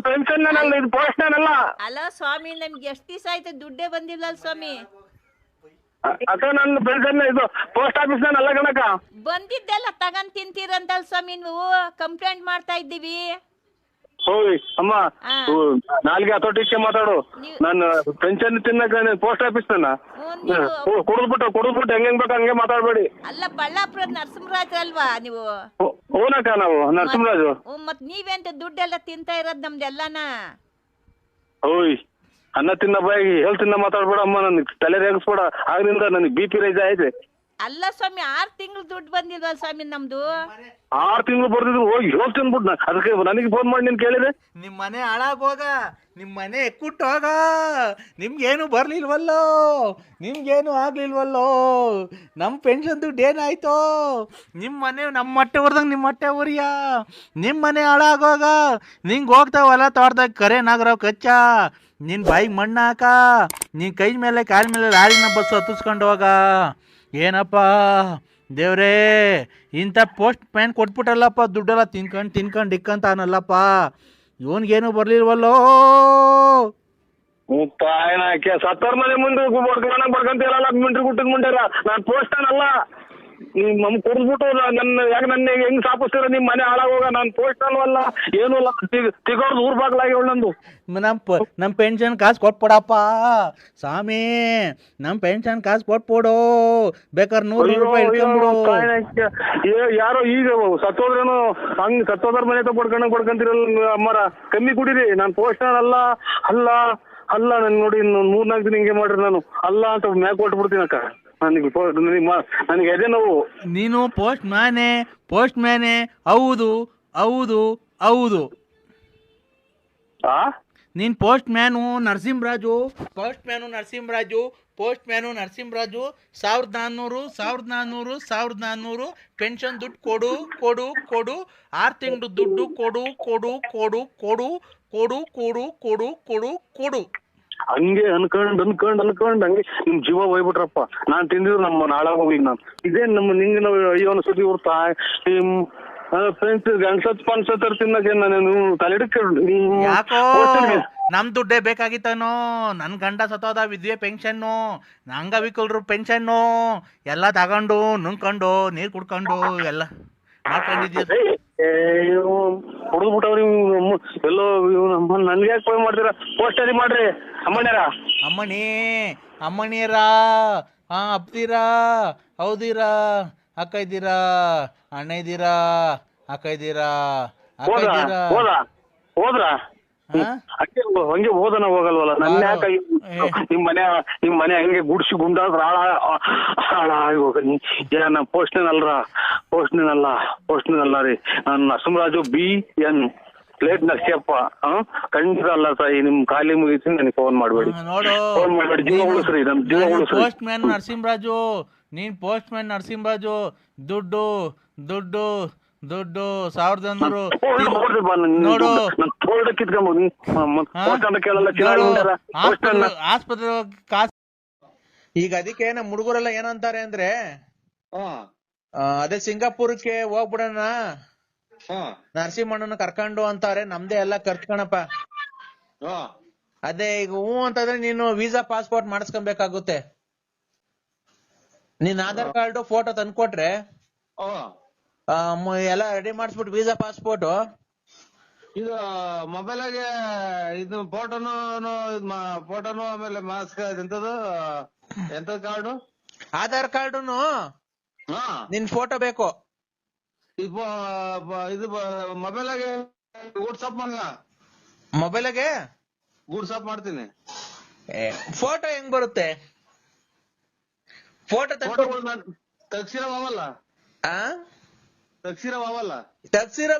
ನಾನು ಪೆನ್ಷನ್ ಅಲ್ಲ ಇದು ಪೋಸ್ಟ್ನಲ್ಲ ಅಲ್ಲ ಸ್ವಾಮಿ ನಮ್ಗೆ ಎಷ್ಟ್ ದಿವಸ ಆಯ್ತು? ದುಡ್ಡೇ ಬಂದಿಲ್ಲ ಅಲ್ಲ ಸ್ವಾಮಿ. ಅಕ್ಕ ನನ್ನ ಪೆನ್ಷನ್ ಇದು ಪೋಸ್ಟ್ ಆಫೀಸ್ ಅಲ್ಲ ಕಣಕ್ಕ. ಬಂದಿದ್ದೆಲ್ಲ ತಗೊಂಡ್ ತಿಂತೀರಂತಲ್ ಸ್ವಾಮಿ ನೀವು. ಕಂಪ್ಲೇಂಟ್ ಮಾಡ್ತಾ ಇದ್ದೀವಿ. ಹೋಯ್ ಅಮ್ಮ ನಾಲ್ಗೆ ಹತೋಟಿಕ್ಕೆ ಮಾತಾಡು. ನಾನು ಪೆನ್ಷನ್ ತಿನ್ನಕ ಪೋಸ್ಟ್ ಆಫೀಸ್ ನನ್ನ. ಕುಡಿದ್ಬಿಟ್ಟು ಕುಡಿದ್ಬಿಟ್ಟು ಹೆಂಗ್ ಬೇಕು ಹಂಗೆ ಮಾತಾಡ್ಬೇಡಿ. ಅಲ್ಲ ಬಳ್ಳಾಪುರ ನರಸಿಂಹರಾಜ್ ಅಲ್ವಾ ನೀವು? ಹೋನಕ್ಕ ನಾವು ನರಸಿಂಹರಾಜು. ಮತ್ ನೀವೇಂತ ದುಡ್ಡೆಲ್ಲ ತಿಂತಾ ಇರೋದ್ ನಮ್ದೆಲ್ಲಾನ ಓಯ್ ಅನ್ನ ತಿನ್ನ ಬಾಯಿ ಹೇಳ್ ತಿನ್ನ ಮಾತಾಡ್ಬೇಡ ಅಮ್ಮ ನನಗೆ ತಲೆ ರೇಗಿಸ್ಬೇಡ ಆಗ್ರಿಂದ ನನಗೆ ಬಿ ಪಿ ರೈಸ್ ಆಯ್ತು. ಅಲ್ಲ ಸ್ವಾಮಿ ಆರ್ ತಿಂಗಳು ದುಡ್ಡು ಬಂದಿಲ್ವಲ್ಲ ಸ್ವಾಮಿ ನಮ್ದು? ಆರು ತಿಂಗಳು ಬರ್ದಿದ್ರು ಹೋಗಿ ಯೋಚನೆ ಅದಕ್ಕೆ ನನಗೆ ಫೋನ್ ಮಾಡಿ ನೀನು ಕೇಳಿದೆ? ನಿಮ್ಮ ಮನೆ ಹಾಳಾಗೋಗ ನಿಮ್ಮ ಮನೆ ಎಕ್ಕುಟ್ಟು ಹೋಗ ನಿಮ್ಗೇನು ಬರ್ಲಿಲ್ವಲ್ಲೋ? ನಿಮ್ಗೇನು ಆಗ್ಲಿಲ್ವಲ್ಲೋ? ನಮ್ಮ ಪೆನ್ಷನ್ ದುಡ್ಡು ಏನಾಯ್ತೋ ನಿಮ್ಮ ಮನೆ ನಮ್ಮ ಹೊಟ್ಟೆ ಹೊರ್ದಂಗೆ ನಿಮ್ಮ ಹೊಟ್ಟೆ ಉರಿಯ ನಿಮ್ಮ ಮನೆ ಹಾಳಾಗೋಗ ನಿಂಗೆ ಹೋಗ್ತಾವಲ್ಲ ತೋಟದಾಗ ಕರೆ ನಾಗರಾವ್ ಕಚ್ಚ. ನಿನ್ನ ಬಾಯಿಗೆ ಮಣ್ಣು ಹಾಕ ನಿನ್ನ ಕೈ ಮೇಲೆ ಕಾಲ ಮೇಲೆ ಲಾರಿನ ಬಸ್ ಹತ್ತಿಸ್ಕೊಂಡು ಹೋಗ. ಏನಪ್ಪ? ದೇವ್ರೇ, ಇಂಥ ಪೋಸ್ಟ್ ಪ್ಯಾನ್ ಕೊಟ್ಬಿಟ್ಟಲ್ಲಪ್ಪ, ದುಡ್ಡೆಲ್ಲ ತಿನ್ಕೊಂಡು ತಿನ್ಕೊಂಡು ಇಕ್ಕಂತಾನಲ್ಲಪ್ಪ ಇವನ್ಗೇನು ಬರ್ಲಿಲ್ವಲ್ಲೋ? ಸತ್ತರ್ ಮನೆ ಮುಂದೆ ಬರ್ಕೊಂತ ಮಿಂಟ್ರಿ ಗುಟ್ಟದ ಮುಂಡ್ಯಾರ ನಾನು ಪೋಸ್ಟ್ ಅಲ್ಲ ನಿಮ್ ನಮ್ ಕುಡಿದ್ಬಿಟ್ಟು ನನ್ನ ಯಾಕೆ ನನ್ನ ಹೆಂಗ್ ಸಾಪಿಸ್ತೀರ? ನಿಮ್ ಮನೆ ಹಾಳಾಗೋಗ ನಾನು ಪೋಸ್ಟ್ ಅಲ್ವಲ್ಲ ಏನು ಅಲ್ಲ. ತಿಗೋರ್ದು ಊರ್ ಬಾಗ್ಲಾಗಿ ನಂದು. ನಮ್ ಪ ನಮ್ಮ ಪೆನ್ಷನ್ ಕಾಸು ಕೊಟ್ಬಿಡಪ್ಪ. ಸ್ವಾಮಿ ನಮ್ ಪೆನ್ಷನ್ ಕಾಸು ಕೊಟ್ಬಿಡು. ಬೇಕಾದ್ರೆ ನೂರು ನೂರು ರೂಪಾಯಿ ಇಟ್ಕೊಂಬಿಡು ಯಾರೋ ಈಗ ಸತ್ತೋದ್ರೇನು ಹಂಗ್ ಸತ್ತೋದ್ರ ಮನೆ ಹತ್ರ ಬಡ್ಕೊಂತೀರಲ್ಲ ಅಮ್ಮರ. ಕಮ್ಮಿ ಕುಡೀರಿ ನಾನ್ ಪೋಸ್ಟ್ ಅಲ್ಲ ಅಲ್ಲ ಅಲ್ಲ ನನ್ ನೋಡಿ ಇನ್ನು ಮೂರ್ನಾಲ್ಕು ದಿನ ಹಿಂಗೆ ಮಾಡ್ರಿ ನಾನು. ಅಲ್ಲ ಅಂತ ಮ್ಯಾಕ್ ಕೊಟ್ಬಿಡ್ತೀನಿ ಅಕ್ಕ ನನಗೆ ಎದೆ ನೋವು. ನೀನು ಪೋಸ್ಟ್ ಮ್ಯಾನೆ ಪೋಸ್ಟ್ ಮ್ಯಾನೆ ಹೌದು ಹೌದು ಹೌದು. ಆ? ನೀನು postman Narasimharaju postman Narasimharaju postman Narasimharaju ಸಾವಿರದ ನಾನ್ನೂರು ಸಾವಿರದ ನಾನ್ನೂರು ಸಾವಿರದ ನಾನ್ನೂರು ಪೆನ್ಷನ್ ದುಡ್ಡು ಕೊಡು ಕೊಡು ಕೊಡು ಆರು ತಿಂಗಳು ದುಡ್ಡು ಕೊಡು ಕೊಡು ಕೊಡು ಕೊಡು ಕೊಡು ಕೊಡು ಕೊಡು ಕೊಡು ಕೊಡು. ಹಂಗೆ ಅನ್ಕೊಂಡ್ ಅನ್ಕೊಂಡ್ ಅನ್ಕೊಂಡ್ ಹಂಗೆ ನಿಮ್ ಜೀವ ಹೋಗ್ಬಿಟ್ರಪ್ಪ. ನಾನ್ ತಿಂದಿದ್ರು ನಮ್ಮ ನಾಳೆ ಹೋಗ್ಲಿ ನಾನು. ಇದೇ ನಮ್ಮ ನಿಂಗೆ ನಾವು ಅಯ್ಯೋ ಅನ್ಸತಿ ಇವ್ರ ತಾಯ್ ನಿಮ್ ಫ್ರೆಂಡ್ಸ್ ಪನ್ಸತ್ ತಿನ್ನಕ್ಕೆ ನಾನು ತಲೆ ಯಾಕೋ? ನಮ್ ದುಡ್ಡೇ ಬೇಕಾಗಿತ್ತನೋ? ನನ್ ಗಂಡ ಸತ್ತೋದ ವಿದ್ಯೆ ಪೆನ್ಷನ್ನು? ಅಂಗವಿಕಲರು ಪೆನ್ಷನ್ನು? ಎಲ್ಲ ತಗೊಂಡು ನುಂಗ್ಕೊಂಡು ನೀರ್ ಕುಡ್ಕೊಂಡು ಎಲ್ಲ ಹೊಡೆದ್ಬಿಟ್ಟವ್ರಿ ಎಲ್ಲೋ ನನ್ಗೆ ಯಾಕೆ ಫೋನ್ ಮಾಡ್ತೀರಾ? ಪೋಸ್ಟರಿ ಮಾಡ್ರಿ ಅಮ್ಮಣ್ಯಾರ. ಅಮ್ಮಣಿ ಅಮ್ಮಣಿಯರ ಹಾ ಅಪ್ತೀರಾ ಹೌದಿರಾ ಅಕ್ಕ ಇದ್ದೀರಾ ಅಣ್ಣ ಇದ್ದೀರಾ ಅಕ್ಕ ಇದ್ದೀರಾ ಅಕ್ಕ ಹೋದ್ರ? ಇದ್ದೀರಾ? ಹಂಗೆ ಹಂಗೆ ಹೋದನ ಹೋಗಲ್ವಲ್ಲ? ನನ್ನ ಯಾಕೆ ನಿಮ್ ಮನೆ ನಿಮ್ ಮನೆ ಹಂಗೆ ಗುಡ್ಸಿ ಗುಂಡಾದ್ರ ಆಳ ಆಳ ಆಗಿ ನೀ ಏನ ಪೋಸ್ಟ್ನಲ್ಲ ಪೋಸ್ಟ್ನಲ್ಲ ರೀ. ನಾನು Narasimharaju B N plate Narasiyappa ಖಂಡಿತ ಅಲ್ಲ ತಾಯಿ ನಿಮ್ ಖಾಲಿ ಮುಗಿಸಿ ನನಗೆ ಫೋನ್ ಮಾಡ್ಬೇಡಿ. ಫೋನ್ ಮಾಡ್ಬೇಡಿ. ಜೀವ ಉಳಿಸ್ರಿ ನಮ್ ಜೀವ ಉಳಿಸ್ರಿ. Post man Narasimharaju. ನೀನ್ ಪೋಸ್ಟ್ ಮ್ಯಾನ್ ನರಸಿಂಹರಾಜು. ದುಡ್ಡು ದುಡ್ಡು. ದುಡ್ಡು ಸಾವಿರದ ಒಂದೂರು ನೋಡು. ಆಸ್ಪತ್ರೆ ಕಾಸ್ ಈಗ ಅದಕ್ಕೆ ನಮ್ಮ ಹುಡುಗರೆಲ್ಲ ಏನಂತಾರೆ ಅಂದ್ರೆ ಆ, ಅದೇ ಸಿಂಗಾಪುರಕ್ಕೆ ಹೋಗ್ಬಿಡೋಣ. ನರಸಿಂಹಣ್ಣನ ಕರ್ಕೊಂಡು ಅಂತಾರೆ. ನಮ್ದೇ ಎಲ್ಲ ಕಣಪ್ಪ ಅದೇ ಈಗ ಹ್ಞೂ ಅಂತಂದ್ರೆ ನೀನು ವೀಸಾ ಪಾಸ್ಪೋರ್ಟ್ ಮಾಡಿಸ್ಕೊಬೇಕಾಗುತ್ತೆ. ನಿನ್ ಆಧಾರ್ ಕಾರ್ಡ್ ಫೋಟೋ ತಂದ್ಕೊಟ್ರೆ ಎಲ್ಲ ರೆಡಿ ಮಾಡಿಸ್ಬಿಟ್ಟು ವೀಸಾ ಪಾಸ್ಪೋರ್ಟ್ ಇದು ಮೊಬೈಲಾಗೆ ಇದು ಫೋಟೋನು ಫೋಟೋನು ಆಮೇಲೆ ಮಾಸ್ಕ್ ಎಂತದು ಎಂತ ಕಾರ್ಡು? ಆಧಾರ್ ಕಾರ್ಡುನು ಹಾ. ನಿನ್ ಫೋಟೋ ಬೇಕು. ಇದು ಮೊಬೈಲ್ ಆಗಿ ವಾಟ್ಸಪ್ ಮಾಡಲ್ಲ ಮೊಬೈಲ್ಗೆ ವಾಟ್ಸಪ್ ಮಾಡ್ತೀನಿ. ಫೋಟೋ ಹೆಂಗ್ ಬರುತ್ತೆ? ಫೋಟೋ ತಕ್ಷಣ ನಾನ್ ತಗ್ಸಿರವಲ್ಲ ಅವಲ್ಲ.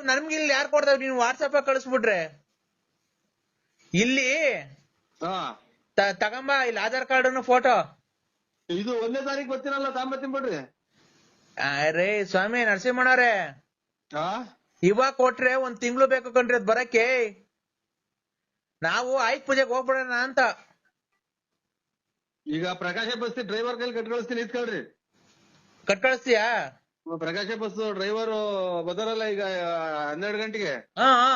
ನಮ್ಗೆ ಇಲ್ಲಿ ಯಾರು ಕೊಡ್ತಾವ್ ನೀನು ವಾಟ್ಸಪ್ ಕಳಿಸ್ಬಿಟ್ರೆ. ಇಲ್ಲಿ ತಗೊಂಬ ಇಲ್ಲಿ ಆಧಾರ್ ಕಾರ್ಡ್ ಫೋಟೋ ಇದು ಒಂದೇ ತಾರೀಕು ಬರ್ತೀನಲ್ಲ ತಾಂಬತ್ತೀನಿ ಬಿಡ್ರಿ ಅರೇ ಸ್ವಾಮಿ ನರಸಿಂಹಣ್ಣವ್ರೆ. ಇವಾಗ ಕೊಟ್ರೆ ಒಂದ್ ತಿಂಗಳು ಬೇಕು ಕಣ್ರಿ ಅದ್ ಬರಕ್ಕೆ. ನಾವು ಆಯ್ತ್ ಪೂಜೆಗೆ ಹೋಗ್ಬಿಡೋಣ ಅಂತ. ಈಗ ಪ್ರಕಾಶ ಬಸ್ ಡ್ರೈವರ್ ಕೈಲಿ ಕಟ್ ಕಳಿಸ್ತೀನಿ ಕಟ್ಕೊಳಿಸ್ತೀಯಾ ಕಟ್ ಕಳಿಸ್ತೀಯಾ? ಪ್ರಕಾಶ ಬಸ್ ಡ್ರೈವರ್ ಬದರಲ್ಲ ಈಗ ಹನ್ನೆರಡು ಗಂಟೆಗೆ? ಹಾ ಹಾ.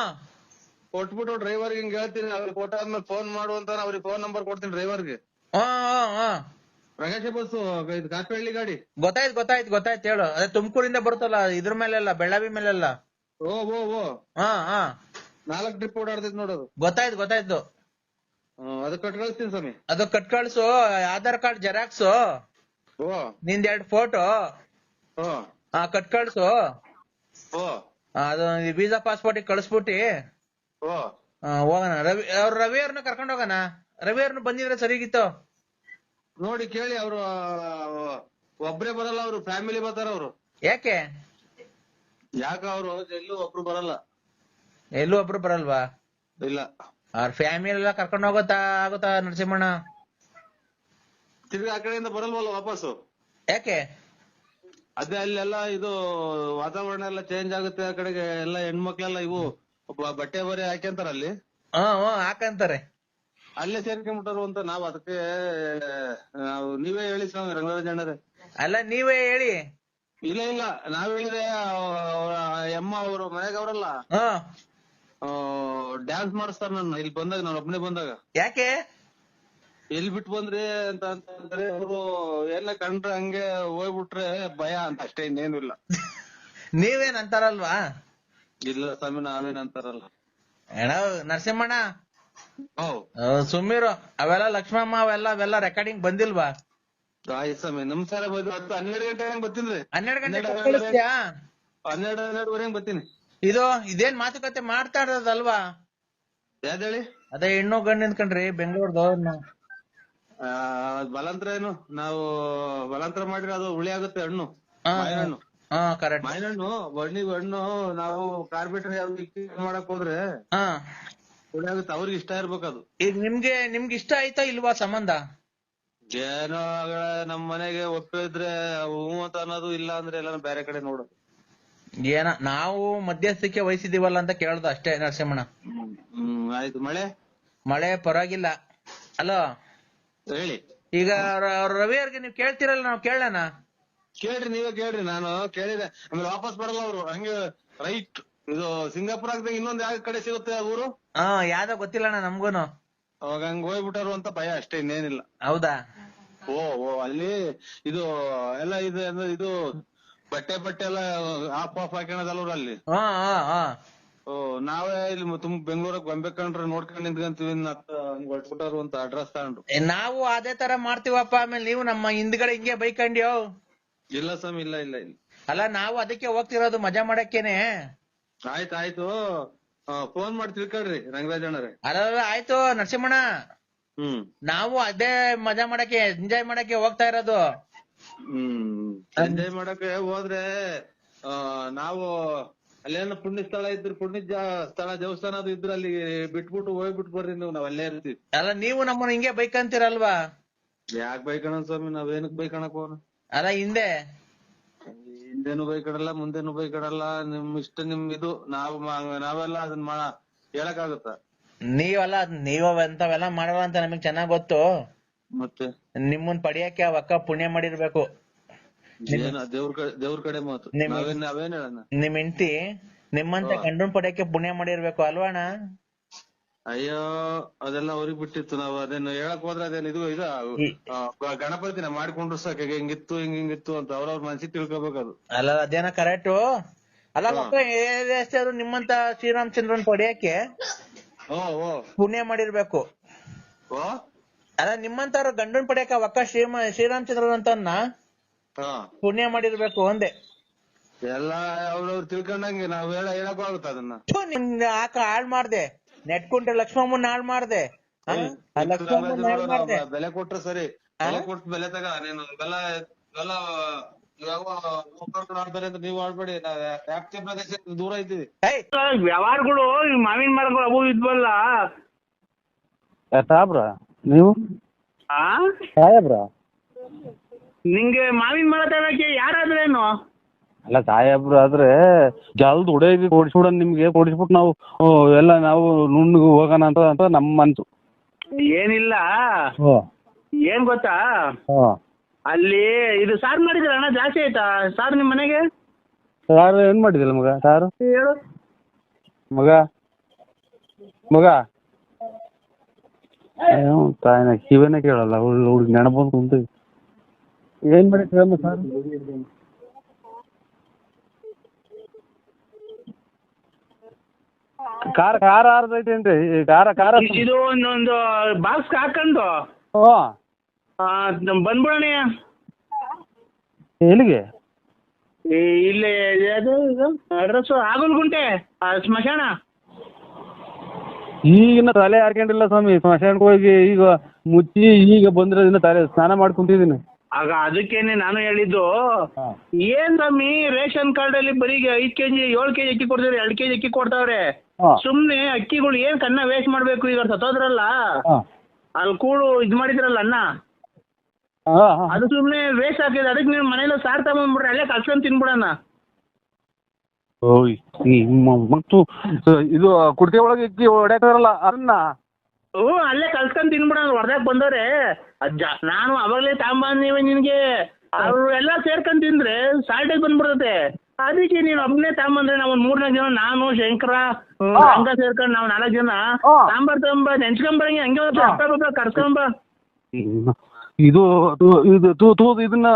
ಕೊಟ್ಬಿಟ್ಟು ಡ್ರೈವರ್ ಹಿಂಗ್ ಹೇಳ್ತೀನಿ ಅವ್ರಿಗೆ ಕೊಟ್ಟಾದ್ಮೇಲೆ ಫೋನ್ ಮಾಡು ಅಂತ ಅವ್ರಿಗೆ ಫೋನ್ ನಂಬರ್ ಕೊಡ್ತೀನಿ ಡ್ರೈವರ್ಗೆ ಹಾ ಹಾ ಹಾ. ಪ್ರಕಾಶ ಬಸ್ ಇದು ಕಾಸ್ಪಳ್ಳಿ ಗಾಡಿ? ಗೊತ್ತಾಯ್ತು ಗೊತ್ತಾಯ್ತು ಗೊತ್ತಾಯ್ತು ಹೇಳು. ಅದೇ ತುಮಕೂರಿಂದ ಬರುತ್ತಲ್ಲ ಇದ್ರ ಮೇಲೆಲ್ಲ ಬೆಳ್ಳಾವಿ ಮೇಲೆಲ್ಲ? ಓ ಓ ಓ. ಹಾ ಹಾ. ನಾಲ್ಕ್ ಟ್ರಿಪ್ ಓಡಾಡ್ತೈತಿ ನೋಡೋದು ಗೊತ್ತಾಯ್ತು ಗೊತ್ತಾಯ್ತು. ಅದು ಕಟ್ ಕಳಿಸ್ತೀನಿ ಸ್ವಾಮಿ. ಅದು ಕಟ್ ಕಳ್ಸು ಆಧಾರ್ ಕಾರ್ಡ್ ಜೆರಾಕ್ಸ್. ಓ. ನಿಂದ್ ಎರಡ್ ಫೋಟೋ ಓ. ಹಾ ಕಟ್ ಕಳ್ಸು. ಓ. ಆ, ಅದು ವೀಸಾ ಪಾಸ್ಪೋರ್ಟ್ ಕಳಿಸ್ಬಿಟ್ಟಿ. ಓ. ಆ, ಹೋಗೋಣ. ರವಿ ಅವ್ರ ರವಿ ಅವ್ರನ್ನ ಕರ್ಕೊಂಡ್ ಹೋಗೋಣ. ರವಿ ಅವ್ರನ್ನ ಬಂದಿದ್ರೆ ಸರಿಗಿತ್ತು ನೋಡಿ ಕೇಳಿ ಅವರು ಒಬ್ರೇ ಬರಲ್ಲ ಅವ್ರು ಫ್ಯಾಮಿಲಿ ಬರ್ತಾರ ಅವರು. ಯಾಕೆ? ಯಾಕ ಅವ್ರು? ಎಲ್ಲೂ ಒಬ್ರು ಬರಲ್ಲ. ಎಲ್ಲೂ ಒಬ್ರು ಬರಲ್ವಾ? ಇಲ್ಲ. ಅವ್ರ ಫ್ಯಾಮಿಲಿ ಎಲ್ಲ ಕರ್ಕೊಂಡು ಹೋಗುತ್ತಾ ಆಗುತ್ತಾ ನರಸಿಂಹಣ್ಣ? ತಿರ್ಗಿ ಆ ಕಡೆಯಿಂದ ಬರಲ್ವಲ್ಲ ವಾಪಸ್ಸು? ಯಾಕೆ? ಅದೇ ಅಲ್ಲೆಲ್ಲ ಇದು ವಾತಾವರಣ ಎಲ್ಲ ಚೇಂಜ್ ಆಗುತ್ತೆ ಆ ಕಡೆಗೆ ಎಲ್ಲ ಹೆಣ್ಮಕ್ಳೆಲ್ಲ ಇವು ಬಟ್ಟೆ ಬರೆ ಹಾಕ್ಯಂತಾರ ಅಲ್ಲಿ ಹಾ ಹಾಕಂತಾರೆ. ಅಲ್ಲೇ ಸೇರ್ಕೊಂಡ್ಬಿಟ್ಟಾರು ಅಂತ ನಾವ್ ಅದಕ್ಕೆ ನಾವು ನೀವೇ ಹೇಳಿ ಸ್ವಾಮಿ ರಂಗರಾಜ್ ಅಣ್ಣರೇ. ಅಲ್ಲ ನೀವೇ ಹೇಳಿ. ಇಲ್ಲ ಇಲ್ಲ ನಾವ್ ಹೇಳಿದ್ರೆ ಅವ್ರ ಅಮ್ಮ ಅವ್ರ ಮನೆಗೆ ಅವರಲ್ಲ. ಹ್ಮ್ ಡ್ಯಾನ್ಸ್ ಮಾಡಿಸ್ತಾರ ನನ್ನ ಇಲ್ಲಿ ಬಂದಾಗ ನಾನು ಒಬ್ನೇ ಬಂದಾಗ. ಯಾಕೆ? ಎಲ್ಲಿ ಬಿಟ್ಟು ಬಂದ್ರಿ ಅಂತ ಅಂತಂದ್ರೆ ಅವರು ಎಲ್ಲ ಕಂಡ್ರೆ ಹಂಗೆ ಹೋಗ್ಬಿಟ್ರೆ ಭಯ ಅಂತ ಅಷ್ಟೇ ಇನ್ನೇನು ಇಲ್ಲ. ನೀವೇನ್ ಅಂತಾರಲ್ವಾ? ಇಲ್ಲ ಸ್ವಾಮಿ ನಾವೇನ್ ಅಂತಾರಲ್ಲ. ಅಣ್ಣ ನರಸಿಂಹಣ್ಣ? ಆ, ಸುಮ್ಮಿರು ಅವೆಲ್ಲ ಲಕ್ಷ್ಮಮ್ಮ ಅವೆಲ್ಲ ಅವೆಲ್ಲ ರೆಕಾರ್ಡಿಂಗ್ ಬಂದಿಲ್ವಾ? ಆಯ್ತು ಸ್ವಾಮಿ ನಮಸ್ಕಾರ ಬಂದು ಹತ್ತು ಹನ್ನೆರಡು ಗಂಟೆ ಹಂಗ್ ಬರ್ತೀನಿ ಹನ್ನೆರಡು ಗಂಟೆ ಹನ್ನೆರಡು ಕಳಿಸ್ತೀಯಾ? ಹನ್ನೆರಡು ಹನ್ನೆರಡುವರೆಗೆ ಬರ್ತೀನಿ. ಇದು ಇದೇನ್ ಮಾತುಕತೆ ಮಾಡ್ತಾ ಇರೋದಲ್ವಾ? ಯಾವ್ದು ಹೇಳಿ? ಅದೇ ಹೆಣ್ಣು ಗಂಡು ನಿಂತ್ಕೊಂಡ್ರಿ ಬೆಂಗಳೂರ್ದು ಆ, ಅದ್ ಬಲಾಂತರ ಏನು? ನಾವು ಬಲಾಂತರ ಮಾಡಿದ್ರೆ ಅದು ಹುಳಿ ಆಗುತ್ತೆ ಹಣ್ಣು. ಹಾ ಮಾವಿನ ಹಣ್ಣು. ಹಾ ಕರೆಕ್ಟ್ ಮಾವಿನ ಹಣ್ಣು ಬಣ್ಣಿ ಹಣ್ಣು ನಾವು ಕಾರ್ಬಿಟ್ರ ಯಾವ್ದು ಮಾಡಕ್ ಹೋದ್ರೆ ಹಾ. ಹುಳಿ ಆಗುತ್ತೆ. ಅವ್ರಿಗೆ ಇಷ್ಟ ಇರ್ಬೇಕು ಅದು. ಈಗ ನಿಮ್ಗೆ ನಿಮ್ಗೆ ಇಷ್ಟ ಆಯ್ತಾ ಇಲ್ವಾ ಸಂಬಂಧ? ಏನೋ ನಮ್ ಮನೆಗೆ ಒಪ್ಪಿದ್ರೆ ಹ್ಞೂ ಅಂತ ಅನ್ನೋದು ಇಲ್ಲ ಅಂದ್ರೆ ಎಲ್ಲ ಬೇರೆ ಕಡೆ ನೋಡೋದು. ಏನ ನಾವು ಮಧ್ಯಸ್ಥಿಕೆ ವಹಿಸಿದೀವಲ್ಲ ಅಂತ ಕೇಳ್ದ ಅಷ್ಟೇ ನರಸಿಂಹಣ್ಣ. ಹ್ಮ್ ಆಯ್ತು. ಮಳೆ? ಮಳೆ ಪರವಾಗಿಲ್ಲ. ಅಲೋ? ಹೇಳಿ. ಈಗ ರವಿ ಅವ್ರಿಗೆ ನೀವು ಕೇಳ್ತಿರಲ್ಲ ನಾವು ಕೇಳೋಣ. ಕೇಳ್ರಿ ನೀವೇ ಕೇಳ್ರಿ ನಾನು ಕೇಳಿದೆ. ಆಮೇಲೆ ವಾಪಸ್ ಬರಲ್ಲ ಅವ್ರು. ಹಂಗೆ ರೈಟ್ ಇದು ಸಿಂಗಾಪುರ್ ಆಗ್ದಾಗ ಇನ್ನೊಂದ್ ಯಾವ ಕಡೆ ಸಿಗುತ್ತೆ ಆ ಊರು? ಹಾ ಯಾವ್ದೋ ಗೊತ್ತಿಲ್ಲಣ್ಣ ನಮ್ಗೂನು. ಅವಾಗ ಹಂಗ ಹೋಗ್ಬಿಟ್ಟಾರು ಅಂತ ಭಯ ಅಷ್ಟೇ ಇನ್ನೇನಿಲ್ಲ. ಹೌದಾ? ಓ ಓ ಅಲ್ಲಿ ಇದು ಎಲ್ಲ ಇದು ಅಂದ್ರೆ ಇದು ಬಟ್ಟೆ ಬಟ್ಟೆ ಎಲ್ಲ ಆಫ್ ಆಫ್ ಅವ್ರು ಅಲ್ಲಿ ಹಾ ಹಾ ಹಾ. ಓ ನಾವೇ ಇಲ್ಲಿ ತುಂಬ ಬೆಂಗಳೂರಾಗ ಬಂಬೇಕಂಡ್ರೆ ನೋಡ್ಕೊಂಡ್ ನಿಂತ್ಕೊಂತೀವಿ ಹಂಗ್ ಹೊಟ್ಬಿಟ್ಟಾರು ಅಂತ ಅಡ್ರೆಸ್ ತಗೊಂಡು. ಏ, ನಾವು ಅದೇ ತರ ಮಾಡ್ತೀವಪ್ಪ ಆಮೇಲೆ ನೀವು ನಮ್ಮ ಹಿಂದ್ಗಡೆ ಹಿಂಗೆ ಬೈಕಂಡ್ಯೋ? ಇಲ್ಲ ಸ್ವಾಮಿ ಇಲ್ಲ ಇಲ್ಲ ಇಲ್ಲ. ಅಲ್ಲ ನಾವು ಅದಕ್ಕೆ ಹೋಗ್ತಿರೋದು ಮಜಾ ಮಾಡಕ್ಕೇನೆ. ಆಯ್ತು ಆಯ್ತು. ಫೋನ್ ಮಾಡಿ ತಿಳ್ಕೊಳ್ರಿ ರಂಗರಾಜ್ ಅಣ್ಣರೇ. ಅಲ್ಲ ಆಯ್ತು ನರಸಿಂಹಣ್ಣ. ಹ್ಮ್. ನಾವು ಅದೇ ಮಜಾ ಮಾಡಕ್ಕೆ ಎಂಜಾಯ್ ಮಾಡಕ್ಕೆ ಹೋಗ್ತಾ ಇರೋದು. ಹ್ಮ್. ಎಂಜಾಯ್ ಮಾಡಕ್ಕೆ ಹೋದ್ರೆ ಆ, ನಾವು ಅಲ್ಲೇನೋ ಪುಣ್ಯ ಸ್ಥಳ ಇದ್ರೆ ಪುಣ್ಯ ಸ್ಥಳ ದೇವಸ್ಥಾನ ಅದು ಇದ್ರೆ ಅಲ್ಲಿ ಬಿಟ್ಬಿಟ್ಟು ಹೋಗ್ಬಿಟ್ಟು ಬರ್ರಿ ನೀವು ನಾವ್ ಅಲ್ಲೇ ಇರ್ತೀವಿ. ಅಲ್ಲ ನೀವು ನಮ್ಮನ್ನ ಹಿಂಗೆ ಬೈಕಂತೀರಲ್ವಾ? ಯಾಕ್ ಬೈಕಣ ಸ್ವಾಮಿ ನಾವೇನಕ್ ಬೈಕಣಕ್ ಹೋಗೋಣ ಅಲ್ಲ ಹಿಂದೆ? ಹಿಂದೆನು ಬೈಕಡಲ್ಲ ಮುಂದೇನು ಬೈಕಡಲ್ಲ ನಿಮ್ ಇಷ್ಟ ನಿಮ್ ಇದು ನಾವು ನಾವೆಲ್ಲ ಅದನ್ನ ಮಾಡ ಹೇಳಕ್ಕಾಗತ್ತ? ನೀವಲ್ಲ ನೀವ ಎಂತವೆಲ್ಲ ಮಾಡಲ್ಲ ಅಂತ ನಮಗ್ ಚೆನ್ನಾಗ್ ಗೊತ್ತು. ಮತ್ತೆ? ನಿಮ್ಮನ್ ಪಡಿಯಕ್ಕೆ ಆ ಅಕ್ಕ ಪುಣ್ಯ ಮಾಡಿರ್ಬೇಕು. ದೇವ್ರ ಕಡೆ ದೇವ್ರ ಕಡೆ ಮಾತು. ನಿಮ್- ನಾವೇನ್ ಹೆಂಡತಿ ನಿಮ್ಮಂತ ಗಂಡನ್ ಪಡೆಯಕ್ಕೆ ಪುಣ್ಯ ಮಾಡಿರ್ಬೇಕು ಅಲ್ವಾಣ ಅಯ್ಯೋ ಅದೆಲ್ಲ ಅವ್ರಿಗೆ ಬಿಟ್ಟಿತ್ತು ನಾವು. ಅದನ್ನ ಹೇಳಕ್ ಹೋದ್ರೆ ಅದೇನ್ ಇದು ಇದು ಗಣಪತಿನ ಮಾಡ್ಕೊಂಡ್ರು ಸಾಕ. ಹಿಂಗಿತ್ತು ಹಿಂಗ್ ಹಿಂಗಿತ್ತು ಅಂತ ಅವ್ರವ್ರ ಮನ್ಸಿಗೆ ತಿಳ್ಕೊಬೇಕದು ಅದು. ಅಲ್ಲ ಅದೇನ ಕರೆಕ್ಟ್ ಅಲ್ಲ ಮಕ್ಕಳು ನಿಮ್ಮಂತ ಶ್ರೀರಾಮಚಂದ್ರನ್ ಪಡಿಯಕ್ಕೆ ಪುಣ್ಯ ಮಾಡಿರ್ಬೇಕು. ಓ ಅಲ್ಲ ನಿಮ್ಮಂತ ಗಂಡನ್ ಪಡಿಯಕ್ಕೆ ಶ್ರೀ ಶ್ರೀಮ ಶ್ರೀರಾಮಚಂದ್ರನ್ ಅಂತನ್ನ ಪುಣ್ಯ ಮಾಡಿರ್ಬೇಕು ಒಂದೇ. ಎಲ್ಲ ಅವ್ರವ್ರು ತಿಳ್ಕೊಂಡಂಗೆ ನಾವ್ ಹೇಳ ಹೇಳಕ್ ಆಗುತ್ತ ಅದನ್ನ? ಥು, ನಿನ್ ಆಕ ಹಾಳ್ ಮಾಡ್ದೆ. ನೆಟ್ಕೊಂಡ್ರೆ ಲಕ್ಷ್ಮಮ್ಮನ್ ಹಾಳ್ ಮಾಡ್ದೆ. ಆ? ಆ ಲಕ್ಷ್ಮಮ್ಮನ್ ಹಾಳ್ ಮಾಡ್ದೆ ನಾವ್ ಬೆಲೆ ಕೊಟ್ರೆ ಸರಿ. ಬೆಲೆ ಕೊಟ್ಟು ಬೆಲೆ ತಗ ನೀನು ಬೆಲ್ಲ ಬೆಲ್ಲ ಯಾವ ಆಡ್ತಾರೆ ಅಂತ ನೀವು ಆಡ್ಬೇಡಿ ನಾವ್ ವ್ಯಾಪ್ತಿ ಪ್ರದೇಶ ದೂರ ಇದ್ದೀವಿ. ಏಯ್. ವ್ಯವಹಾರಗಳು ಈ ಮಾವಿನ ಮರಗಳು ಅವು ಇದ್ವಲ್ಲ? ಸಾಬ್ರ ನೀವು? ಆ? ಸಾಹೇಬ್ರ ನಿಂಗೆ ಮಾವಿನ ಮರ ತರಕ್ಕೆ ಯಾರಾದ್ರೇನು? ಅಲ್ಲ ಸಾಹೇಬ್ರು ಆದ್ರೆ ಜಲ್ದ್ ಹೊಡೆಯದಿ ಕೊಡಿಸ್ಬಿಡ ನಿಮ್ಗೆ ಕೊಡಿಸ್ಬಿಟ್ಟು ನಾವು ಎಲ್ಲ ನಾವು ನುಣ್ಣಗೆ ಹೋಗೋಣ ಅಂತ ಅಂತ ನಮ್ಮ ಮನ್ಸು. ಏನಿಲ್ಲ. ಏನ್ ಗೊತ್ತಾ? ಅಲ್ಲಿ ಇದು ಸಾರ್ ಮಾಡಿದ್ರ ಅಣ್ಣ ಜಾಸ್ತಿ ಆಯ್ತಾ? ಸಾರ್ ನಿಮ್ ಮನೆಗೆ? ಸಾರು ಏನ್ ಮಾಡಿದಿಲ್ಲ ಮಗ ಸಾರು? ಹೇಳು. ಮಗ? ಮಗ? ಏನು ತಾಯಿನ ಕಿವಿನೇ ಕೇಳಲ್ಲ ಹುಡುಗ ಹುಡುಗ ನೆನಪು ಕುಂತು ಏನ್ ಮಾಡಿದ್ರಮ್ಮ ಸರ್? ಕಾರ ಕಾರ ಆರ್ದೈತೆ ಏನ್ರಿ ಕಾರ ಕಾರ. ಇದು ಒಂದೊಂದು ಬಾಕ್ಸ್ ಹಾಕೊಂಡು ಓ ಆ, ಬಂದ್ಬಿಡೋಣ. ಎಲ್ಲಿಗೆ? ಈ ಇಲ್ಲಿ ಅದು ಅಡ್ರೆಸ್ ಆಗಲ್ಗುಂಟೆ ಆ, ಸ್ಮಶಾನ. ಈಗಿನ ತಲೆ ಹಾರ್ಕೊಂಡಿಲ್ಲ ಸ್ವಾಮಿ. ಸ್ಮಶಾನಕ್ಕೆ ಹೋಗಿ ಈಗ ಮುಚ್ಚಿ ಈಗ ಬಂದಿರೋದಿನ್ನ ತಲೆ ಸ್ನಾನ ಮಾಡಿ ಕುಂತಿದ್ದೀನಿ ಆಗ ಅದಕ್ಕೇನೆ ನಾನು ಹೇಳಿದ್ದು ಏನ್ ನಮ್ಮಿ ರೇಷನ್ ಕಾರ್ಡ್ ಅಲ್ಲಿ ಬರೀ ಐದ್ ಕೆಜಿ ಏಳ್ ಕೆಜಿ ಅಕ್ಕಿ ಕೊಡ್ತಾರೆ ಎರಡ್ ಕೆಜಿ ಅಕ್ಕಿ ಕೊಡ್ತಾವ್ರೆ. ಹಾ. ಸುಮ್ನೆ ಅಕ್ಕಿಗಳು ಏನ್ ಕನ್ನ ವೇಸ್ಟ್ ಮಾಡ್ಬೇಕು ಈಗ ಅವ್ರ್ ಸತ್ತೋದ್ರಲ್ಲ ಅಲ್ ಅಲ್ಲಿ ಕೂಡು ಇದ್ ಮಾಡಿದ್ರಲ್ಲ ಅನ್ನ? ಹಾಂ ಹಾಂ. ಅದು ಸುಮ್ನೆ ವೇಸ್ಟ್ ಆಗಿದೆ ಅದಕ್ಕೆ ನೀವು ಮನೇಲಿ ಸಾರ್ ತಗೊಂಡ್ಬಿಡ್ರಿ ಅಲ್ಲೇ ಕಲ್ಸ್ಕೊಂಡ್ ತಿನ್ಬಿಡಣ. ಓಯ್ ಮತ್ತು ಇದು ಕುಡ್ತಿ ಒಳಗೆ ಇಕ್ಕಿ ಹೊಡ್ಯಾಕರಲ್ಲ ಅದನ್ನ. ಹ್ಞೂ ಅಲ್ಲೇ ಕಲ್ಸ್ಕೊಂಡ್ ತಿನ್ಬಿಡೋಣ ಹೊಡೆದಾಕ್ ಬಂದವ್ರೆ. ಅಜ್ಜ ನಾನು ಅವಾಗಲೇ ನೀವ್ ನಿನ್ಗೆ. ಅವ್ರು ಎಲ್ಲ ಸೇರ್ಕೊಂಡ್ ತಿಂದ್ರೆ ಸಾಲ್ಟೇಜ್ ಬಂದ್ಬಿಡುತ್ತೆ. ಅದಕ್ಕೆ ನೀನು ಒಬ್ಬನೇ ತಾಂಬಂದ್ರೆ ನಾವು ಒಂದ್ ಮೂರ್ನಾಲ್ಕು ಜನ ನಾನು ಶಂಕರ ಹಂಗ ಸೇರ್ಕೊಂಡ್ ನಾವು ನಾಲ್ಕು ಜನ. ಸಾಂಬಾರ್ ತಗೊಂಬ ನೆಂಚ್ಕೊಂಬರಂಗೆ ಹಂಗೆ ಒಂದು ಹಾ. ಇದು ಇದು ತೂ ತೂ ಇದನ್ನ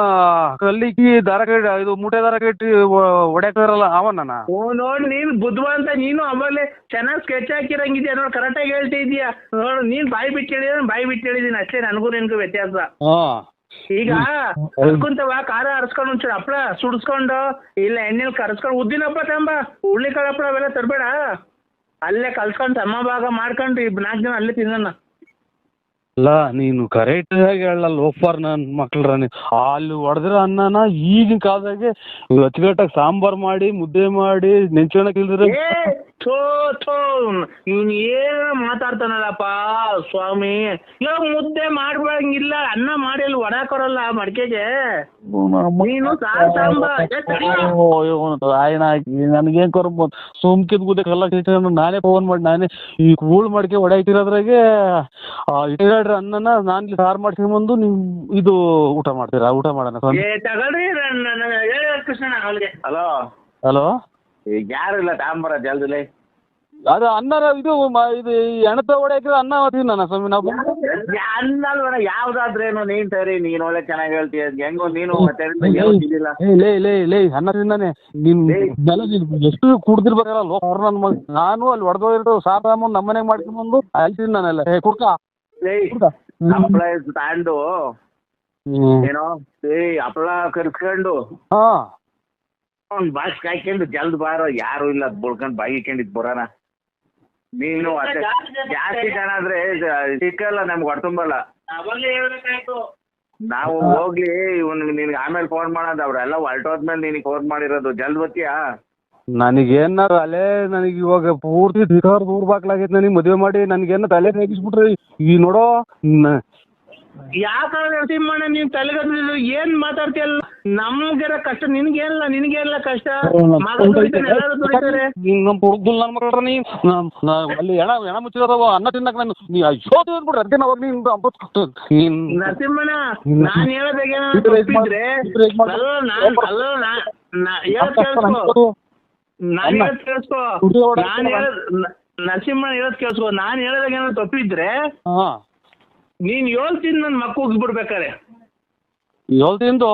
ಕಲ್ಲಿಕ್ಕಿ ದಾರ ಕಟ್ಟಿ ಇದು ಮೂಟೆ ದಾರ ಕಟ್ಟಿ ಹೊಡ್ಯಾಕರಲ್ಲ ಅವನ ಓ ನೋಡ್ ನೀನ್ ಬುದ್ಧಿವಂತ ನೀನು ಆಮೇಲೆ ಚೆನ್ನಾಗಿ ಸ್ಕೆಚ್ ಹಾಕಿರಂಗಿದ್ಯಾ ನೋಡ್ ಕರೆಕ್ಟಾಗಿ ಹೇಳ್ತಾ ಇದೀಯ ನೋಡು ನೀನ್ ಬಾಯಿ ಬಿಟ್ಟು ಹೇಳಿದ್ರೆ ಬಾಯಿ ಬಿಟ್ಟು ಹೇಳಿದೀನಿ ಅಷ್ಟೇ ನನಗೂ ನಿನ್ಗೂ ವ್ಯತ್ಯಾಸ. ಹಾಂ. ಈಗ ಕರ್ಕೊಂತವ ಖಾರ ಹರ್ಸ್ಕೊಂಡು ಒಂಚೂರು ಹಪ್ಳ ಸುಡ್ಸ್ಕೊಂಡು ಇಲ್ಲ ಎಣ್ಣೆಲ್ ಕರ್ಸ್ಕೊಂಡು ಉದ್ದಿನಪ್ಪ ತಂಬ ಹುಳ್ಳಿಕಾಳು ಹಪ್ಳ ಅವೆಲ್ಲ ತರಬೇಡ. ಅಲ್ಲೇ ಕಲ್ಸ್ಕೊಂಡು ಸಮ ಭಾಗ ಮಾಡ್ಕೊಂಡ್ರಿ ನಾಲ್ಕು ಜನ ಅಲ್ಲೇ ತಿನ್ನೋಣ. ಅಲ್ಲ, ನೀನು ಕರೆಕ್ಟ್ ಆಗಿ ಹೇಳಲ್ಲ, ಲೋಫರ್ ನನ್ನ ಮಕ್ಳರ ಅಲ್ಲಿ ಹೊಡೆದ್ರ ಅನ್ನನ, ಈಗಿನ ಕಾಲದಾಗೆ ಅಚ್ಚುಕಟ್ಟಾಗಿ ಸಾಂಬಾರ್ ಮಾಡಿ, ಮುದ್ದೆ ಮಾಡಿ ನೆಂಚ್ಕೊಳಕ್ ಇಲ್ದಿರ ಥೋ ಥೋ. ಇವ್ನು ಏನ ಮಾತಾಡ್ತಾನಲ್ಲಪ್ಪ ಸ್ವಾಮಿ. ಇವಾಗ ಮುದ್ದೆ ಮಾಡ್ಬಂಗಿಲ್ಲ ಅನ್ನ ಮಾಡಿ ಅಲ್ಲಿ ಒಡಾಕೊರಲ್ಲ ಮಡಿಕೆಗೆ. ನೀನು ಸಾರ್. ಆಯ್ನ ನನಗೇನ್ ಕೊರ ಸುಮ್ಕಿದ್ ಗುದ್ದೆ ಕಲ್ಲ ನಾನೇ ಫೋನ್ ಮಾಡಿ ನಾನೇ ಈ ಕೂಳ್ ಮಾಡ್ಕೆ ಇಟ್ಟಿರೋದ್ರಾಗೆ ಇಟ್ಟಿರಾಡ್ರಿ ಅನ್ನನ ನಾನ್ ಸಾರ್ ಮಾಡ್ಸಿ ಬಂದು ನೀವ್ ಇದು ಊಟ ಮಾಡ್ತೀರಾ? ಊಟ ಮಾಡೋಣ ತಗೊಳ್ರಿ ಹಲೋ ಹಲೋ ಈಗ ಯಾರು ಇಲ್ಲ ತಾಂಬರ ಜಲ್ದಿಲಿ? ಅದು ಅನ್ನ ಇದು ಮ- ಇದು ಈ ಎಣತ ಹೊಡ್ಯಾಕಿರೋ ಅನ್ನ ತಿನ್ನಣ ಸ್ವಾಮಿ ನಾವು ಯಾವ್ದಾದ್ರೇನು ನೀನ್ ಸರಿ ನೀನ್ ಒಳ್ಳೆ ಚೆನ್ನಾಗಿ ಹೇಳ್ತೀಯ ಹೆಂಗೋ ನೀನು ಮತ್ತೆ ಏನೂ ತಿಂದಿಲ್ಲ. ಏ ಲೇ ಲೇ ಲೇ ಅನ್ನ ತಿಂದಾನೆ. ನಿನ್ ಬೆಲೆ ನೀನ್ ಎಷ್ಟು ಕುಡ್ದಿರ್ಬೇಕಲ್ಲ ಲೋ ಅವ್ರು ನನ್ನ ಮಗ. ನಾನು ಅಲ್ಲಿ ಹೊಡೆದೋಗಿರೋ ಸಾರ್ ತಗೊಂಬಂದು ನಮ್ಮ ಮನೆಗೆ ಮಾಡ್ಕೊಂಬಂದು ಅಲ್ಲಿ ತಿಂದಾನಲ್ಲ ಏ ಕುಡ್ಕ? ಏಯ್ ಹಪ್ಪಳ ಹ್ಮ್. ಏನೋ ಏಯ್ ಹಪ್ಪಳ ಕರ್ಸ್ಕೊಂಡು. ಹಾ. ಒಂದ್ ಬಾಕ್ಸ್ ಕಾಯ್ಕೊಂಡು ಜಲ್ದ್ ಬಾರೋ ಯಾರು ಇಲ್ಲ ಅದ್ ಬಳ್ಕೊಂಡ್ ಬಾಯಿ ಇಕ್ಕೊಂಡಿದ್ ಬರೋಣ ನೀನು ಅಷ್ಟೇ ಜಾಸ್ತಿ ಜನ ಆದ್ರೆ ಸಿಕ್ಕಲ್ಲ ನಮ್ಗೆ ಹೊಡ್ತುಂಬಲ್ಲ ನಾವು ಹೋಗ್ಲಿ ಇವನ್ ನಿನ್ಗೆ ಆಮೇಲೆ ಫೋನ್ ಮಾಡೋದು ಅವ್ರೆಲ್ಲ ಹೊರಟೋದ್ಮೇಲೆ ನಿನಗೆ ಫೋನ್ ಮಾಡಿರೋದು. ಜಲ್ದ್ ಬತ್ತೀಯಾ ನನಗೇನ ಅಲೆ ನನಗೆ ಇವಾಗ ಪೂರ್ತಿ ದೂರ ಬಾಕ್ಲಾಗೈತೆ ನನಗೆ ಮದುವೆ ಮಾಡಿ ನನಗೇನ ತಲೆ ತೆಗಿಸ್ಬಿಟ್ರಿ ಈ ನೋಡೋ ನ- ಯಾಕ ನರಸಿಂಹಣ್ಣ ನೀನ್ ತಲೆಗದ್ದಿದ್ದು ಏನ್ ಮಾತಾಡ್ತೀಯಲ್ಲ? ನಮ್ಗೆಲ್ಲ ಕಷ್ಟ ನಿನ್ಗೇನಿಲ್ಲ ನಿನ್ಗೇನಿಲ್ಲ ಕಷ್ಟ. ಮಗ ದುಡಿತಾನೆ, ಎಲ್ಲರೂ ದುಡಿತಾರೆ ನೀನ್ ನಮ್ಮ ಹುಡುಗಲ್ ಮಕ್ಕಳ್ರ ನೀ ನಮ್- ನಾ- ಅಲ್ಲಿ ಎಣ ಎಣ ಮುಚ್ಚಿದಾರವ ಅನ್ನ ತಿನ್ನಕ್ ನಾನು ನೀ ಅಯ್ಯೋ ಅಂದ್ಬಿಡ್ರಿ ಅದಕ್ಕೆ ನಾವು ನೀನ್ ಅಂಬತ್ ನೀನ್ ನರಸಿಂಹಣ್ಣ ನಾನ್ ಹೇಳ್ಬೇಕೇನ ಇದು ರೈಟ್ ಮಾಡು. ತಪ್ಪಿದ್ರೆ ಇದು ಮಾಡು. ಅಲ್ಲ ನಾನ್ ಅಲ್ಲ ನಾ- ನಾ- ಹೇಳೋದ್ ಕೇಳಿಸ್ಕೊ. ನಾನ್ ಹೇಳೋದ್ ಕೇಳಿಸ್ಕೊ. ದುಡ್ಡು ಹೊಡ್ಯಾಕ್ ನಾನ್ ಹೇಳೋದ್ ನ- ನರಸಿಂಹಣ್ಣ ಹೇಳೋದ್ ಕೇಳಿಸ್ಕೊ. ನಾನ್ ಹೇಳೋದಾಗ ಏನೋ ತಪ್ಪಿದ್ರೆ ಹಾ. ನೀನ್ ಹೇಳ್ತೀನಿ ನನ್ ಮಕ್ಕ ಉಗ್ಸ್ಬಿಡ್ಬೇಕಾರೆ. ಏಳ್ ತಿಂದು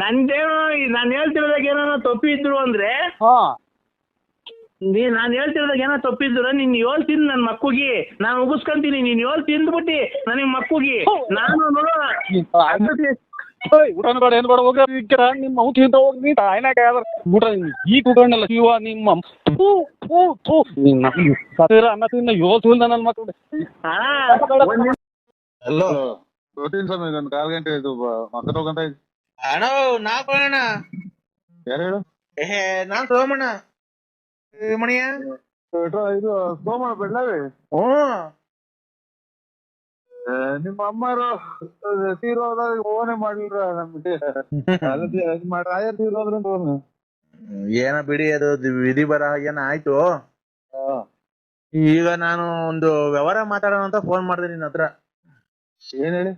ನಂದೇನೋ ನಾನು ಹೇಳ್ತಿರೋದಾಗ ಏನೋ ತಪ್ಪಿದ್ರು ಅಂದ್ರೆ ಹಾ. ನೀ ನಾನು ಹೇಳ್ತಿರೋದಾಗ ಏನೋ ತಪ್ಪಿದ್ರು ನೀನ್ ಹೇಳ್ತೀನಿ ನನ್ನ ಮಕ್ಕುಗಿ ನಾನು ಉಗಿಸ್ಕೊಂತೀನಿ ನೀನ್ ಹೇಳ್ ತಿಂದ್ಬಿಟ್ಟಿ ನನಗೆ ಮಕ್ಕುಗಿ ನಾನು ನೋಡೋ. ಊಟನೂ ಬೇಡ ಏನ್ ಬೇಡ ಹೋಗ ನಿಮ್ಮ ಅವ್ನು ತಿಂತ ಹೋಗಿ ನೀ ತಾಯಿನಾಗ ಊಟ ಈ ಕುಟುಂಬಲ್ಲ ಶಿವ ನಿಮ್ಮ ಥೂ, ಥೂ, ಥೂ. ನಿನ್ನ ಸತ್ತಿರ ಅನ್ನ ತಿನ್ನ ತಿಂದ ನನ್ನ ಮಕ್ಕಳು ಹಲೋ. ಪ್ರೋಟೀನ್ ಸ್ವಾಮಿ ಒಂದು ಕಾಲ್ ಗಂಟೆ ಇದು ಮಾತಾಡೋ ಗಂಟೆ ಅಣ್ಣ ನಾ ಕೊಡೋಣ ಯಾರು ಹೇಳು? ಏ ನಾನ್ ಸೋಮಣ್ಣ. ಏ, ಮಣಿಯ. ಇದು- ಸೋಮಣ್ಣ ಸೋಮ ಬೆಳ್ಳಾವಿ? ಹ್ಞೂ. ನಿಮ್ಮ ಅಮ್ಮರು ತೀರೋದಾಗ ಫೋನೇ ಮಾಡಿಲ್ರ ನಮ್ಗೆ. ಅದಕ್ಕೆ ಅದ್ ಮಾಡ್- ರಾಯರ್ ತೀರೋದ್ರ ಫೋನ್ ಏನ ಬಿಡಿ ಅದು ದಿ- ವಿಧಿ ಬರ ಏನ ಆಯ್ತು. ಈಗ ನಾನು ಒಂದು ವ್ಯವಹಾರ ಮಾತಾಡೋಣ ಅಂತ ಫೋನ್ ಮಾಡಿದೆ ನಿನ್ನ ಹತ್ರ. ಏನ್ ಹೇಳಿ?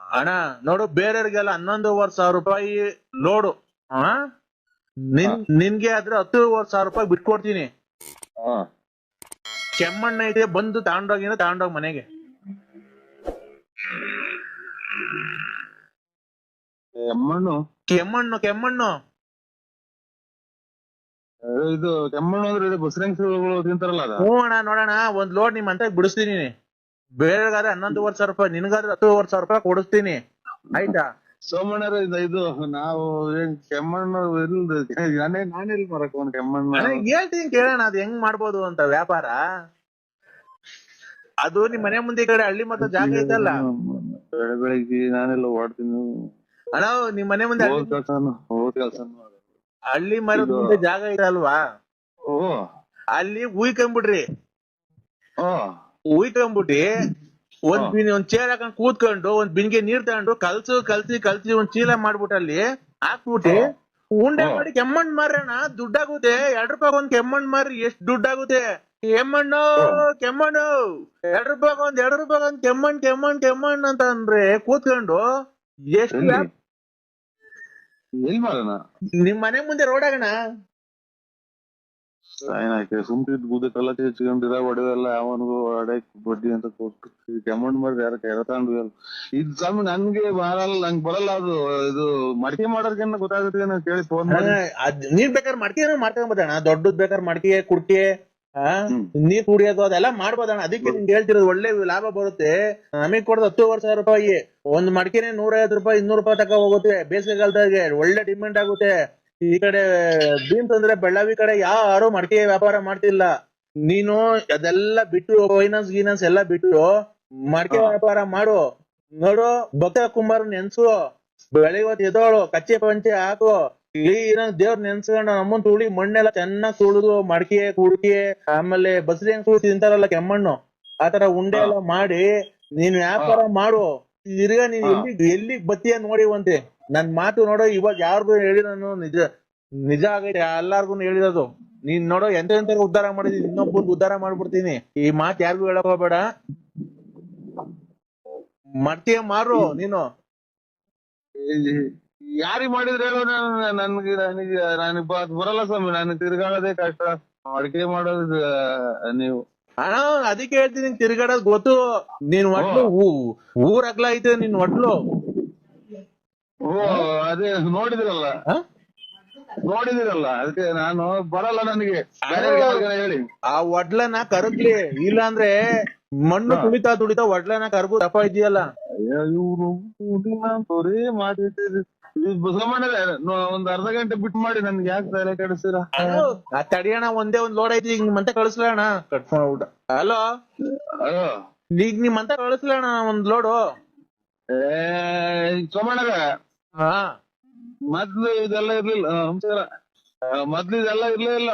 ಅಣ್ಣ ನೋಡು ಬೇರೆಯವ್ರಿಗೆಲ್ಲ ಹನ್ನೊಂದುವರೆ ಸಾವಿರ ರೂಪಾಯಿ ಲೋಡು ಹಾ ನಿನ್ ನಿನ್ಗೆ ಆದ್ರೆ ಹತ್ತುವರೆ ಸಾವಿರ ರೂಪಾಯಿ ಬಿಟ್ಕೊಡ್ತೀನಿ. ಕೆಮ್ಮಣ್ಣ ಐತೆ ಬಂದು ತಗೊಂಡೋಗಿನ ತಗೊಂಡೋಗ್ ಮನೆಗೆ. ಕೆಮ್ಮಣ್ಣು? ಕೆಮ್ಮಣ್ಣು ಕೆಮ್ಮಣ್ಣು. ಇದು ಕೆಮ್ಮಣ್ಣು ಅಂದ್ರೆ ಇದು ಬಸರಂಗ್ಸ್ಗಳು ತಿಂತಾರಲ್ಲ ಅದ? ಹ್ಞೂ ಅಣ್ಣ ನೋಡೋಣ ಒಂದ್ ಲೋಡ್ ನಿಮ್ ಅಂತ ಬಿಡಿಸ್ತೀನಿ. ಬೇರೆಗಾದ್ರೆ ಹನ್ನೊಂದುವರೆ ಸಾವಿರ ರೂಪಾಯಿ ನಿನ್ಗಾದ್ರೆ ಹತ್ತುವರೆ ಸಾವಿರ ರೂಪಾಯಿ ಕೊಡಿಸ್ತೀನಿ. ಆಯ್ತಾ? ಸೋಮಣ್ಣರ ಇದು ನಾವು ಏನ್ ಕೆಮ್ಮಣ್ಣ ನಾನೇ ನಾನೆಲ್ಲಿ ಮರಕ್ ಒಂದ್ ಕೆಮ್ಮಣ್ಣು. ಹೇಳ್ತೀನಿ ಕೇಳೋಣ ಅದ್ ಹೆಂಗ್ ಮಾಡ್ಬೋದು ಅಂತ ವ್ಯಾಪಾರ. ಅದು ನಿಮ್ ಮನೆ ಮುಂದೆ ಕಡೆ ಹಳ್ಳಿ ಮತ್ತ ಜಾಗ ಐತಲ್ಲ. ಬೆಳೆ ಬೆಳಿಗ್ಗೆ ನಾನೆಲ್ಲ ಓಡ್ತೀನಿ ಅಣ್ಣ ನಿಮ್ ಮನೆ ಮುಂದೆ ಹೋದ್ ಕೆಲ್ಸನು ಹೋದ್ ಕೆಲ್ಸನು ಹಳ್ಳಿ ಮರದ ಮುಂದೆ ಜಾಗ ಐತಲ್ವಾ? ಓ. ಅಲ್ಲಿ ಉಯ್ಕೊಂಬಿಡ್ರಿ ಓ. ಉಯ್ಕೊಂಬಿಟ್ಟಿ ಒಂದ್ ಬಿನ್ ಒಂದ್ ಚೇರ್ ಹಾಕೊಂಡ್ ಕೂತ್ಕೊಂಡು ಒಂದ್ ಬಿನ್ಗೆ ನೀರ್ ತಗೊಂಡು ಕಲ್ಸು ಕಲ್ಸಿ ಕಲ್ಸಿ ಒಂದ್ ಚೀಲ ಮಾಡ್ಬಿಟ್ಟು ಅಲ್ಲಿ ಹಾಕ್ಬಿಟ್ಟಿ ಉಂಡೆ ಮಾಡಿ ಕೆಮ್ಮಣ್ಣ್ ಮಾರಣ ದುಡ್ಡಾಗುತ್ತೆ. ಎರಡ್ ರೂಪಾಯಿ ಒಂದ್ ಕೆಮ್ಮಣ್ಣ್ ಮಾರಿ ಎಷ್ಟ್ ದುಡ್ಡಾಗುತ್ತೆ? ಕೆಮ್ಮಣ್ಣು ಕೆಮ್ಮಣ್ಣು. ಎರಡ್ ರೂಪಾಯಿ ಒಂದ್ ಎರಡ್ ರೂಪಾಯಿ ಒಂದ್ ಕೆಮ್ಮಣ್ ಕೆಮ್ಮಣ್ ಕೆಮ್ಮಣ್ ಅಂತ ಅಂದ್ರೆ ಕೂತ್ಕೊಂಡು ಎಷ್ಟು ನಿಮ್ ಮನೆ ಮುಂದೆ ರೋಡ್ ಆಗಣ. ಏನಾಯ್ತು ಸುಮ್ಕಿದ್ ಕಲ್ಲ ತೆಚ್ಕೊಂಡಿರ ಒಡವೆಲ್ಲ ಅವನಿಗೂ ಅಡಕ್ ಬಡ್ಡಿ ಅಂತ ಕೊಟ್ಟು ಅಮೌಂಟ್ ಮಾಡಿ ಯಾರ ಕೈ ಅಲ್ಲ ಇದ್ ಸಮ್ ನನ್ಗೆ ಬರಲ್ಲ ನಂಗ್ ಬರಲ್ಲ ಅದು ಇದು ಮಡಿಕೆ ಮಾಡೋರ್ಗೇನ ಗೊತ್ತಾಗುತ್ತೆ ನಾನು ಕೇಳಿ ಫೋನ್ ಮಾಡಿ. ನೀನ್ ನೀರ್ ಬೇಕಾದ್ರೆ ಮಡಿಕೆ ಮಾಡ್ಕೊಂಬೋದಣ್ಣ ದೊಡ್ಡದ್ ಬೇಕಾದ್ರೆ ಮಡಿಕೆ ಕುಡ್ಕೆ ನೀರ್ ಕುಡಿಯೋದು ಅದೆಲ್ಲ ಮಾಡ್ಬೋದಣ್ಣ ಅದಕ್ಕೆ ನಿಮ್ಗೆ ಹೇಳ್ತಿರೋದು ಒಳ್ಳೆ ಲಾಭ ಬರುತ್ತೆ. ನಮಗ್ ಕೊಡೋದು ಹತ್ತುವರೆ ಸಾವಿರ ರೂಪಾಯಿ. ಒಂದ್ ಮಡಿಕೆನೆ ನೂರ ಐವತ್ತು ರೂಪಾಯಿ ಇನ್ನೂರು ರೂಪಾಯಿ ತಕ ಹೋಗುತ್ತೆ. ಬೇಸಿಗೆಗಾಲದಾಗೆ ಒಳ್ಳೆ ಡಿಮ್ಯಾಂಡ್ ಆಗುತ್ತೆ. ಈ ಕಡೆ ಬೀನ್ಸ್ ತಂದ್ರೆ ಬೆಳ್ಳಾವಿ ಕಡೆ ಯಾರು ಮಡಿಕೆ ವ್ಯಾಪಾರ ಮಾಡ್ತಿಲ್ಲ. ನೀನು ಅದೆಲ್ಲ ಬಿಟ್ಟು ಫೈನಾನ್ಸ್ ಗೀನಾನ್ಸ್ ಎಲ್ಲ ಬಿಟ್ಟು ಮಡಿಕೆ ವ್ಯಾಪಾರ ಮಾಡು. ನೋಡು ಭಕ್ತ ಕುಮಾರ್ ನೆನ್ಸು. ಬೆಳಿಗ್ಗೆ ಎದೋಳು ಕಚ್ಚೆ ಪಂಚೆ ಹಾಕು. ಕ್ಲೀನ್ ದೇವ್ರ ನೆನ್ಸ್ಕೊಂಡು ನಮ್ಮನ್ ತುಳಿ ಮಣ್ಣೆಲ್ಲ ಚೆನ್ನಾಗ್ ತುಳಿದು ಮಡಕೆ ಕುಡ್ಕೆ ಆಮೇಲೆ ಬಸರಿ ಹೆಂಗ್ ತುಳಿ ತಿಂತಾರಲ್ಲ ಕೆಮ್ಮಣ್ಣು. ಆತರ ಉಂಡೆ ಎಲ್ಲ ಮಾಡಿ ನೀನ್ ವ್ಯಾಪಾರ ಮಾಡು. ತಿರ್ಗಾ ನೀನ್. ಎಲ್ಲಿ ಎಲ್ಲಿಗ್ ಬತ್ತೀಯ ನೋಡಿವಂತೆ ನನ್ ಮಾತು ನೋಡೋ ಇವಾಗ ಯಾರಿಗೂ ಹೇಳಿ ನಾನು ನಿಜ ನಿಜ ಆಗೈತೆ ಎಲ್ಲಾರ್ಗು ಹೇಳಿರೋದು. ನೀನ್ ನೋಡೋ ಎಂತ ಎಂತ ಉದ್ಧಾರ ಮಾಡಿದೀನಿ ಇನ್ನೊಬ್ಬನ್ ಉದ್ಧಾರ ಮಾಡ್ಬಿಡ್ತೀನಿ. ಈ ಮಾತ್ ಯಾರಿಗೂ ಹೇಳಕ್ ಹೋಗ್ಬೇಡ. ಮಾಡ್ತೀಯ ಮಾರು ನೀನು. ಯಾರಿಗ್ ಮಾಡಿದ್ರೆ ಹೇಳೋ ನಾನು ನನ್ಗೆ ನನಗೆ ನನಗ್ ಬ- ಅದ್ ಬರಲ್ಲ ಸ್ವಾಮಿ ನನಗೆ ತಿರ್ಗಾಡೋದೇ ಕಷ್ಟ. ಅಡಿಗೆ ಮಾಡೋದು ಆ, ನೀವು. ಅಣ್ಣ ಅದಕ್ಕೆ ಹೇಳ್ತೀನಿ ತಿರ್ಗಾಡೋದ್ ಗೊತ್ತು. ನೀನ್ ಒಟ್ಲು ಊ- ಊರ್ ಅಗ್ಲ ಐತೆ ನಿನ್ ಒಟ್ಲು. ಓ ಅದೇ ನೋಡಿದಿರಲ್ಲ? ನೋಡಿದಿರಲ್ಲ ಅದಕ್ಕೆ ನಾನು ಬರಲ್ಲ ನನಗೆ. ಹೇಳಿ. ಆ ಒಡ್ಲನ ಕರಗ್ಲಿ ಇಲ್ಲ ಅಂದ್ರೆ ಮಣ್ಣು ತುಳಿತಾ ತುಳಿತಾ ಒಡ್ಲನ ಕರ್ಬು ದಪ್ಪ ಇದೆಯಲ್ಲ ಇವ್ರು ಬರೀ ಮಾಡಿಟ್ಟಿದ್ರು. ಒಂದ್ ಅರ್ಧ ಗಂಟೆ ಬಿಟ್ಟು ಮಾಡಿ ನನ್ಗೆ ಯಾಕೆ ತಲೆ ಕೆಡಿಸ್ತೀರಾ ತಡಿಯೋಣ ಒಂದೇ ಒಂದ್ ಲೋಡ್ ಐತಿ ಹಿಂಗ್ ಮಂತ ಕಳಿಸ್ಲಣ್ಣ ಕಟ್ ಮಾಡ್ಬಿಟ್ಟ ಹಲೋ? ಈಗ ನಿಮ್ ಅಂತ ಕಳಿಸ್ಲಣ್ಣ ಒಂದ್ ಲೋಡು ಏ ಸೋಮಣ್ಣರ ಹಾ. ಮೊದ್ಲು ಇದೆಲ್ಲ ಇರ್ಲಿಲ್ಲ ನಮಸ್ಕಾರ ಮೊದ್ಲು ಇದೆಲ್ಲ ಇರ್ಲೇ ಇಲ್ಲ.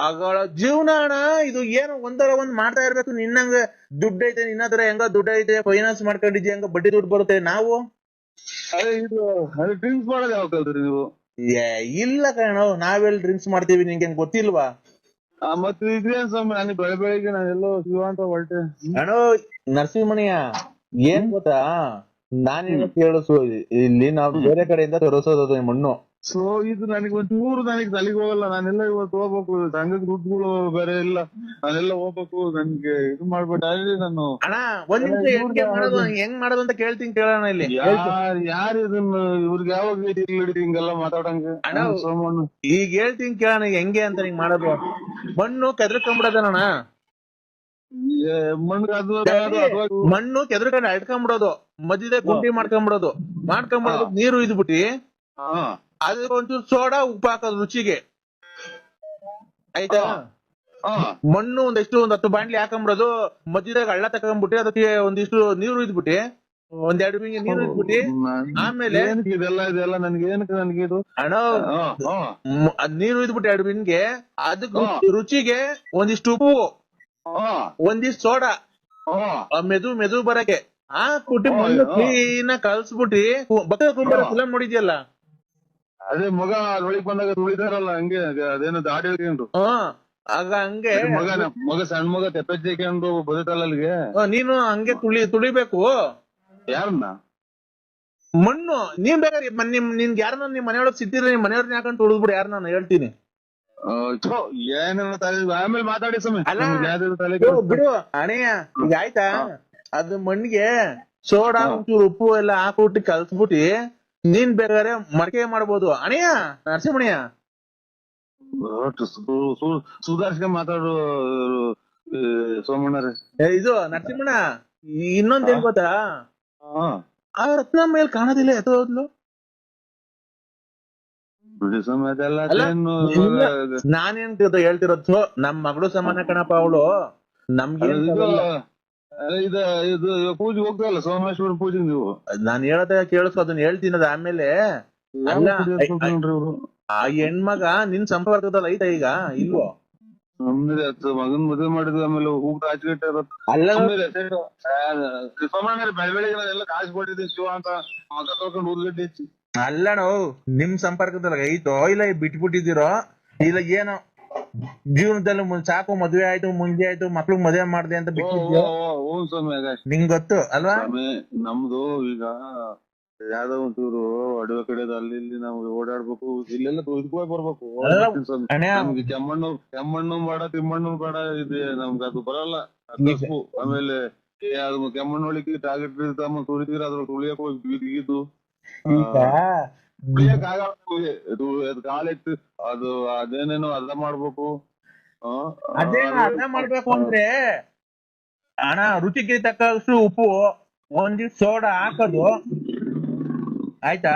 ಆಗಳ ಜೀವನ ಅಣ್ಣ ಇದು ಏನು ಒಂದರ ಒಂದ್ ಮಾಡ್ತಾ ಇರ್ಬೇಕು ನಿನ್ನಂಗ ದುಡ್ಡು ಐತೆ ನಿನ್ನ ಹತ್ರ ಹೆಂಗ ದುಡ್ಡು ಐತೆ ಫೈನಾನ್ಸ್ ಮಾಡ್ಕೊಂಡಿದ್ಯ ಹೆಂಗ ಬಡ್ಡಿ ದುಡ್ಡು ಬರುತ್ತೆ ನಾವು? ಅದೇ ಇದು ಅದೇ ಡ್ರಿಂಕ್ಸ್ ಮಾಡೋದು ಯಾವಾಗ ಕಲ್ತ್ರಿ ನೀವು? ಏ, ಇಲ್ಲ ಕಣ ನಾವೆಲ್ಲ ಡ್ರಿಂಕ್ಸ್ ಮಾಡ್ತೀವಿ ನಿಂಗೆ ಹೆಂಗ್ ಗೊತ್ತಿಲ್ವಾ? ಆ, ಮತ್ತೆ ಇದೇನ್ ಸ್ವಾಮಿ ಬೆಳೆ ಬೆಳಿಗ್ಗೆ ನಾನೆಲ್ಲೋ ಶಿವ ಅಂತ ಹೊರಟೆ. ಅಣ್ಣ ನರಸಿಂಹಮಣಿಯ ಏನ್ ಗೊತ್ತಾ? ನಾನ್ ಕೇಳಿಸು ಇಲ್ಲಿ ನಾವು ಬೇರೆ ಕಡೆಯಿಂದ ತರಿಸೋದು ಮಣ್ಣು. ಸೊ ಇದು ನನಗೆ ಒಂಚೂರು ನನಗೆ ತಲೆಗೆ ಹೋಗಲ್ಲ. ನಾನೆಲ್ಲ ಇವತ್ತು ಹೋಗ್ಬೇಕು. ಹಂಗ ದುಡ್ಡುಗಳು ಬೇರೆ ಇಲ್ಲ. ನಾನೆಲ್ಲ ಹೋಗ್ಬೇಕು. ನನ್ಗೆ ಇದು ಮಾಡ್ಬೇಡ ಅಲ್ಲಿ ನಾನು ಅಣ್ಣ ಒಂದ್ ಮಾಡೋದು ಹೆಂಗ್ ಮಾಡೋದು ಅಂತ ಕೇಳ್ತೀನಿ ಕೇಳೋಣ ಇಲ್ಲಿ. ಯಾರ್ ಯಾರು ಇದನ್ನ ಇವ್ರಿಗೆ ಯಾವಾಗ ಹಿಂಗೆಲ್ಲ ಮಾತಾಡಂಗೆ? ಅಣ್ಣ, ಈಗ ಹೇಳ್ತೀನಿ ಕೇಳೋಣ ಹೆಂಗೆ ಅಂತ ಹಿಂಗ್ ಮಾಡೋದು. ಮಣ್ಣು ಕೆದ್ರಕೊಂಡ್ಬಿಡೋದಣ್ಣ ಏ, ಮಣ್ಣಿಗೆ ಅದು ಅದು ಅಥವಾ ಮಣ್ಣು ಕೆದ್ರಕೊಂಡು ಅಡ್ಕೊಂಡ್ಬಿಡೋದು ಮಧ್ಯದ ಗುಂಡಿ ಮಾಡ್ಕೊಂಡ್ಬಿಡೋದು ಮಾಡ್ಕೊಂಡ್ಬಿಡೋದು ನೀರು ಇದ್ಬಿಟ್ಟು ಅದಕ್ಕೆ ಒಂಚೂರು ಸೋಡಾ ಉಪ್ಪು ಹಾಕೋದು ರುಚಿಗೆ. ಆಯ್ತಾ? ಮಣ್ಣು ಒಂದಿಷ್ಟು ಒಂದ್ ಹತ್ತು ಬಾಂಡ್ಲಿ ಹಾಕೊಂಡ್ಬಿಡೋದು ಮಧ್ಯದಾಗ ಹಳ್ಳ ತಕೊಂಡ್ಬಿಟ್ಟು ಅದಕ್ಕೆ ಒಂದಿಷ್ಟು ನೀರು ಇದ್ಬಿಟ್ಟು ಒಂದ್ ಎರಡು ಬಿಂಗೆ ನೀರು ಇದ್ಬಿಟ್ಟು ಆಮೇಲೆ ಇದೆಲ್ಲ ಇದೆಲ್ಲ ನನ್ಗೆ ಏನಕ್ಕೆ ನನ್ಗೆ ಇದು? ಅಣ್ಣ ಹಾ ಹಾ. ಅದ್ ನೀರು ಇದ್ಬಿಟ್ಟು ಎರಡು ಬಿಂಗೆ ಅದಕ್ಕೆ ರುಚಿಗೆ ಒಂದಿಷ್ಟು ಉಪ್ಪು. ಒಂದಿಷ್ಟು ಸೋಡಾ. ಆ ಮೆದು ಮೆದು ಬರಕ್ಕೆ ಆ ಕುಟ್ಟಿ. ಕ್ಲೀನ್ ಕಲ್ಸ್ಬಿಟ್ಟು ಬಕ್ಕ ಕುಂಬರ. ಫಿಲಂ ನೋಡಿದ್ಯಲ್ಲ ಅದೇ ಮಗ ಅದ್ರೊಳಗ್ ಬಂದಾಗ ತುಳಿದಾರಲ್ಲ ಹಂಗೆ ಅದೇನು ದಾಡಿ ಹೇಳ್ಕೊಂಡ್ರು ಆಗ ಹಂಗೆ ಮಗ ಮಗ ಸಣ್ಣ ಮಗ ತೆಪ್ಪೆಚ್ಚಿ ಹಾಕೊಂಡು ಬದುಕಲ್ಲ ಅಲ್ಲಿಗೆ ನೀನು ಹಂಗೆ ತುಳಿ ತುಳಿಬೇಕು. ಯಾರನ್ನ? ಮಣ್ಣು ನೀನ್ ಬೇಕಾದ್ರೆ ನಿಮ್ ನಿನ್ಗೆ ಯಾರನ್ನ ನಿಮ್ ಮನೆಯೊಳಗ್ ಸಿಕ್ತಿದ್ರೆ ನಿಮ್ ಮನೆಯವ್ರನ್ನ ಹಾಕೊಂಡು ತುಳಿದ್ಬಿಡು ಯಾರನ್ನ ನಾನು ಹೇಳ್ತೀನಿ. ಏನೇನೋ ತಲೆ ಆಮೇಲೆ ಮಾತಾಡಿ ಸ್ವಾಮಿ. ಅಲ್ಲ. ನಿಮ್ಗೆ ಯಾವ್ದಾದ್ರು ತಲೆ ಬಿಡು, ಬಿಡು. ಅಣೆಯ ಈಗ ಆಯ್ತಾ? ಅದು ಮಣ್ಣಿಗೆ ಸೋಡಾ ಒಂಚೂರು ಉಪ್ಪು ಎಲ್ಲ ಹಾಕ್ಬಿಟ್ಟು ಕಲ್ಸ್ಬಿಟ್ಟಿ ನೀನ್ ಬೇಕಾದ್ರೆ ಮಡಕೆ ಮಾಡ್ಬೋದು. ಅಣೆಯ ನರಸಿಂಹಣಿಯ ಒಟ್ಟು ಸು- ಸು- ಸುಧಾರಿಸ್ಕೊಂಡ್ ಮಾತಾಡು ಸೋಮಣ್ಣ ಸೋಮಣ್ಣರೇ. ಏ, ಇದು ನರಸಿಂಹಣ್ಣ ಇನ್ನೊಂದ್ ಏನ್ ಗೊತ್ತಾ? ಹಾ. ಆ ರತ್ನ ಮೇಲ್ ಕಾಣೋದಿಲ್ಲ ಎತ್ತೋದ್ಲು ಬಿಡಿ ನಾನೇನ್ ಹೇಳ್ತಿರೋದು? ನಮ್ ಮಗಳು ಸಮಾನ ಕಣಪ್ಪ ಅವಳು. ನಮ್ಗೆ ಇದು ಇದು ಪೂಜೆ ಹೋಗ್ತಲ್ಲ ಸೋಮೇಶ್ವರ ಪೂಜೆ ನೀವು? ನಾನ್ ಹೇಳದ ಕೇಳಿಸ್ಕೊ ಅದನ್ನ ಹೇಳ್ತೀನಿ ಅದ ಆಮೇಲೆ ಆ ಹೆಣ್ಮಗ ನಿನ್ ಸಂಪರ್ಕದಲ್ಲಿ ಐತ ಈಗ ಇಲ್ವೋ? ನಮ್ದೇ ಮಗನ್ ಮದುವೆ ಮಾಡಿದ್ವಿ ಆಮೇಲೆ ಊಟ ಆಚೆಗಟ್ಟೆ ಅಲ್ಲ. ಸೋಮಣ್ಣ ಬೆಳ ಬೆಳಿಗ್ಗೆ ಎಲ್ಲ ಕಾಸು ಕೊಟ್ಟಿದ್ದೀನಿ ಶಿವ ಅಂತ ಮಗ ತಗೊಂಡು ಊದ್ಗಡ್ಡೆ ಹೆಚ್ಚಿ ಅಲ್ಲಣೋ ನಿಮ್ ಸಂಪರ್ಕದಲ್ಲ ಐತೋ ಇಲ್ಲ ಬಿಟ್ಬಿಟ್ಟಿದ್ದೀರೋ? ಇಲ್ಲ ಏನೋ ಜೀವನದಲ್ಲಿ ಸಾಕು ಮದ್ವೆ ಆಯ್ತು ಮುಂಜೆ ಆಯ್ತು ಮಕ್ಳು ಮದ್ವೆ ಮಾಡ್ದೆ ಅಂತ ಬಿಟ್ಟಿದ್ಯೋ ನಿಂಗ್ ಗೊತ್ತು ಅಲ್ವಾ? ನಮ್ದು ಈಗ ಯಾವ್ದೋ ಒಂಚೂರು ಅಡವೆ ಕಡೆ ಅಲ್ಲಿ ಇಲ್ಲಿ ನಾವು ಓಡಾಡ್ಬೇಕು ಇಲ್ಲೆಲ್ಲ ಇದಕ್ಕೆ ಬರ್ಬೇಕು. ನಮ್ಗೆ ಕೆಮ್ಮಣ್ಣು ಕೆಮ್ಮಣ್ಣು ಬೇಡ ತಿಮ್ಮಣ್ಣು ಬೇಡ ಇದೆ ನಮ್ಗೆ ಅದು ಬರಲ್ಲ. ಆಮೇಲೆ ಕೆಮ್ಮಣ್ಣು ಹೊಳಿಕೆ ಟಾರ್ಗೆಟ್ ತಮ್ಮ ತುಳಿತೀರ ಅದ್ರ ತುಳಿಯಕ್ ಹೋಗಿ ಬಿಗಿದು ಈಗ ಕಾಲೆತ್ತು ಅದು ಅದೇನೇನೋ ಅದ ಮಾಡ್ಬೇಕು. ಅದೇ ಅರ್ಥ ಮಾಡ್ಬೇಕು ಅಂದ್ರೆ ಹಣ ರುಚಿಗೆ ತಕ್ಕಷ್ಟು ಉಪ್ಪು ಒಂದಿಷ್ಟು ಸೋಡಾ ಹಾಕೋದು. ಆಯ್ತಾ?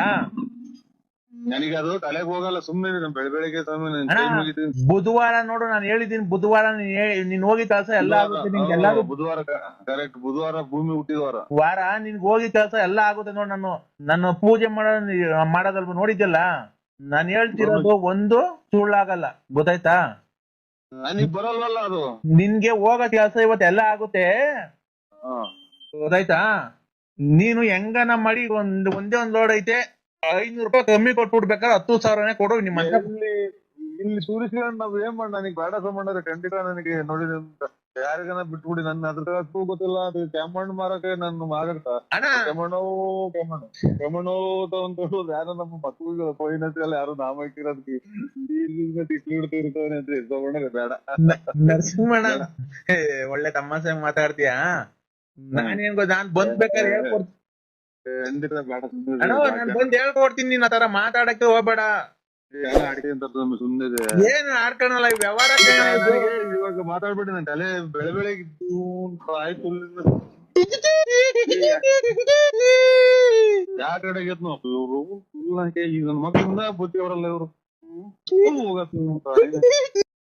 ನನಗೆ ಅದು ತಲೆಗೆ ಹೋಗಲ್ಲ ಸುಮ್ಮನೆ ಬೆಳ ಬೆಳಿಗ್ಗೆ ಸ್ವಾಮಿ ನನ್ ಬುಧವಾರ ನೋಡು ನಾನು ಹೇಳಿದೀನಿ ಬುಧವಾರ ನೀನ್ ಹೇ- ನೀನ್ ಹೋಗಿ ಕೆಲಸ ಎಲ್ಲ ಆಗುತ್ತೆ ನಿಂಗೆ ಎಲ್ಲಾರು ಬುಧವಾರ ಕರೆಕ್ಟ್ ಬುಧವಾರ ಭೂಮಿ ಹುಟ್ಟಿದವಾರ. ವಾರ ನಿನ್ಗೆ ಹೋಗಿ ಕೆಲಸ ಎಲ್ಲ ಆಗುತ್ತೆ ನೋಡು ನಾನು ನನ್ನ ಪೂಜೆ ಮಾಡೋ ಮಾಡೋದಲ್ವ ನೋಡಿದ್ಯಲ್ಲ? ನಾನು ಹೇಳ್ತಿರೋದು ಒಂದು ಸುಳ್ಳಾಗಲ್ಲ ಗೊತ್ತಾಯ್ತಾ? ನನಗ್ ಬರಲ್ವಲ್ಲ ಅದು? ನಿನ್ಗೆ ಹೋಗೋ ಕೆಲಸ ಇವತ್ತು ಎಲ್ಲ ಆಗುತ್ತೆ. ಹಾ. ಗೊತ್ತಾಯ್ತಾ? ನೀನು ಹೆಂಗನ ಮಾಡಿ ಒಂದ್ ಒಂದೇ ಒಂದ್ ಲೋಡ್ ಐತೆ. ಐನೂರು ರೂಪಾಯಿ ಕಮ್ಮಿ ಕೊಟ್ಬಿಡ್ಬೇಕಾದ್ರೆ ಹತ್ತು ಸಾವಿರನೇ ಕೊಡು ನಿಮ್ಮ ಇಲ್ಲಿ ಇಲ್ಲಿ ಸೂರ್ಯಕಿರಣ್ ನಾವ್ ಏನ್ ಮಾಡ ನನಗೆ ಬೇಡ ಸಂಬಂಧ ಖಂಡಿತ ನನಗೆ ನೋಡಿದ ಯಾರಿಗನ ಬಿಟ್ಬಿಡಿ ನನ್ನ ಅದ್ರ ಗೊತ್ತಿಲ್ಲ ಅದು ಕೆಮ್ಮಣ್ಣು ಮಾರಕ್ಕೆ ನನ್ನ ಅಣ್ಣ. ಕೆಮ್ಮಣ್ಣು ಕೆಮ್ಮಣ್ಣು ಕೆಮ್ಮಣ್ಣು ಅಂತ ಹೇಳೋದು ಯಾರೋ ನಮ್ಮ ಮಕ್ಕಳಿಗೆ ಪೋಯಿನಂತೆಲ್ಲ ಯಾರು ನಾಮ ಇಟ್ಟಿರೋದಕ್ಕೆ ಇಡ್ತಿರ್ತಾನೆ ಅಂತ ತಗೊಂಡ್ರೆ ಬೇಡ. ನರಸಿಂಹಣ್ಣ. ಏ, ಒಳ್ಳೆ ತಮಾಷೆ ಮಾತಾಡ್ತೀಯಾ? ನಾನೇನ್ ಗೊತ್ತ ನಾನ್ ಬಂದ್ ಬೇಕಾದ್ರೆ ಹೇಳ್ಕೊಡ್ತೀನಿ ಖಂಡಿತ ಬೇಡ ಸುಮ್ನಿರಿ. ಅಣ್ಣ ನಾನ್ ಬಂದ್ ಹೇಳ್ಕೊಡ್ತೀನಿ ನೀನ್ ಆತರ ಮಾತಾಡಕ್ಕೆ ಹೋಗ್ಬೇಡ ಏನ್ ಆಡ್ಕೊಳಲ್ಲ ವ್ಯವಹಾರ ಇವಾಗ ಮಾತಾಡ್ಬೇಡಿ ನನ್ನ ತಲೆ ಬೆಳೆ ಬೆಳೆಗೆ ಆಯ್ತು ಯಾವ ಇವ್ರು ಈಗ ಮಕ್ಕಳಿಂದ ಬುದ್ಧಿ ಅವರಲ್ಲ ಇವರು ಹೋಗತ್